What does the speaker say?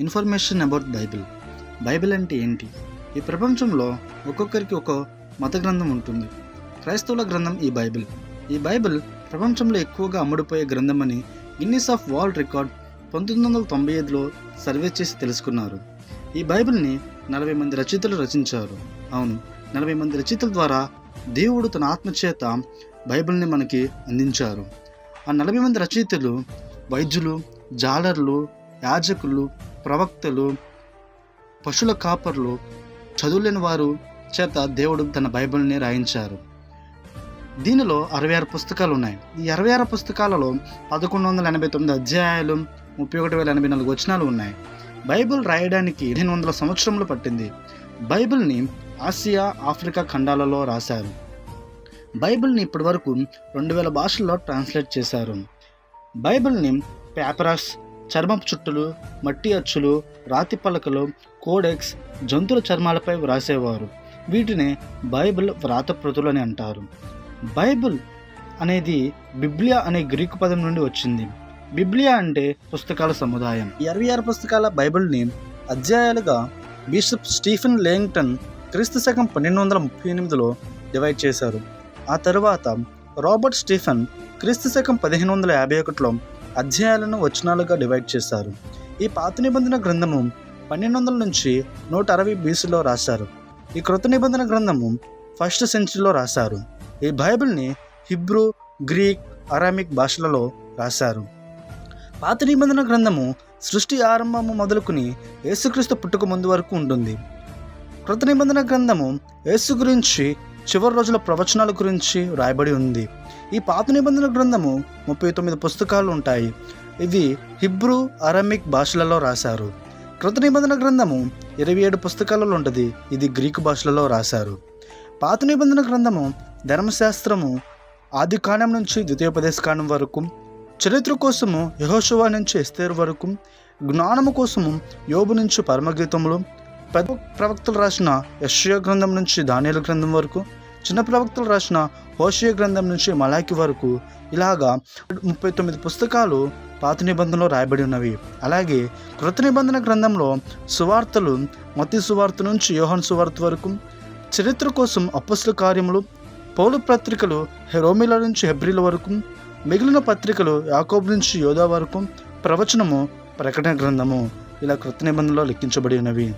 Information about Bible. Bible అంటే ఏంటి? ఈ ప్రపంచంలో ఒక్కొక్కరికి ఒక మత గ్రంథం ఉంటుంది. క్రైస్తవుల గ్రంథం ఈ బైబిల్. ఈ బైబిల్ ప్రపంచంలో ఎక్కువగా అమ్ముడుపోయే గ్రంథం అని గిన్నిస్ ఆఫ్ వరల్డ్ రికార్డ్ పంతొమ్మిది వందల తొంభై ఐదులో సర్వే చేసి తెలుసుకున్నారు. ఈ బైబిల్ని నలభై మంది రచయితలు రచించారు. అవును నలభై మంది రచయితల ద్వారా దేవుడు తన ఆత్మచేత బైబిల్ని మనకి అందించారు. ఆ నలభై మంది రచయితలు వైద్యులు జాలర్లు యాజకులు ప్రవక్తలు పశువుల కాపర్లు చదువులేని వారు చేత దేవుడు తన బైబిల్ని రాయించారు. దీనిలో అరవై ఆరు పుస్తకాలు ఉన్నాయి. ఈ అరవై ఆరు పుస్తకాలలో పదకొండు వందల ఎనభై తొమ్మిది అధ్యాయాలు ముప్పై ఒకటి వేల ఎనభై నాలుగు వచనాలు ఉన్నాయి. బైబిల్ రాయడానికి పదిహేను వందల సంవత్సరములు పట్టింది. బైబిల్ని ఆసియా ఆఫ్రికా ఖండాలలో రాశారు. బైబిల్ని ఇప్పటి వరకు రెండు వేల భాషల్లో ట్రాన్స్లేట్ చేశారు. బైబిల్ని పేపరాస్ చర్మపు చుట్టలు మట్టి అచ్చులు రాతి పలకలు కోడెక్స్ జంతువుల చర్మాలపై వ్రాసేవారు. వీటినే బైబిల్ వ్రాతప్రతులు అని అంటారు. బైబిల్ అనేది బిబ్లియా అనే గ్రీకు పదం నుండి వచ్చింది. బిబ్లియా అంటే పుస్తకాల సముదాయం. ఇరవై ఆరు పుస్తకాల బైబిల్ని అధ్యాయాలుగా బిషప్ స్టీఫెన్ లేంగ్టన్ క్రీస్తు శకం పన్నెండు వందల ముప్పై ఎనిమిదిలో డివైడ్ చేశారు. ఆ తరువాత రాబర్ట్ స్టీఫెన్ క్రీస్తు శకం పదిహేను వందల యాభై ఒకటిలో అధ్యాయాలను వచనాలుగా డివైడ్ చేశారు. ఈ పాత నిబంధన గ్రంథము పన్నెండు వందల నుంచి నూట అరవై బీసీలో రాశారు. ఈ కృత నిబంధన గ్రంథము ఫస్ట్ సెంచరీలో రాశారు. ఈ బైబిల్ని హిబ్రూ గ్రీక్ అరామిక్ భాషలలో రాశారు. పాత నిబంధన గ్రంథము సృష్టి ఆరంభము మొదలుకుని యేసుక్రీస్తు పుట్టుక ముందు వరకు ఉంటుంది. కృత నిబంధన గ్రంథము యేసు గురించి చివరి రోజుల ప్రవచనాల గురించి రాయబడి ఉంది. ఈ పాత నిబంధన గ్రంథము ముప్పై తొమ్మిది పుస్తకాలు ఉంటాయి. ఇవి హిబ్రూ అరమిక్ భాషలలో రాశారు. కృత నిబంధన గ్రంథము ఇరవై ఏడు పుస్తకాలలో ఉంటుంది ఇది గ్రీకు భాషలలో రాశారు. పాత నిబంధన గ్రంథము ధర్మశాస్త్రము ఆది కాండం నుంచి ద్వితీయోపదేశ కాండం వరకు చరిత్ర కోసము యహోశువా నుంచి ఎస్తేరు వరకు జ్ఞానము కోసము యోబు నుంచి పరమగీతములు పెద్ద ప్రవక్తలు రాసిన యశ్వ గ్రంథం నుంచి దానియలు గ్రంథం వరకు చిన్న ప్రవక్తలు రాసిన హోషయ గ్రంథం నుంచి మలాకి వరకు ఇలాగా ముప్పై తొమ్మిది పుస్తకాలు పాత నిబంధనలో రాయబడి ఉన్నవి. అలాగే కృత నిబంధన గ్రంథంలో సువార్తలు మతి సువార్త నుంచి యోహన్ సువార్త వరకు చరిత్ర కోసం అప్పస్ల కార్యములు పౌలు పత్రికలు హెరోమిల నుంచి హెబ్రిల వరకు మిగిలిన పత్రికలు యాకోబు నుంచి యోధా వరకు ప్రవచనము ప్రకటన గ్రంథము. ఇలా కృత నిబంధనలో లెక్కించబడి ఉన్నవి.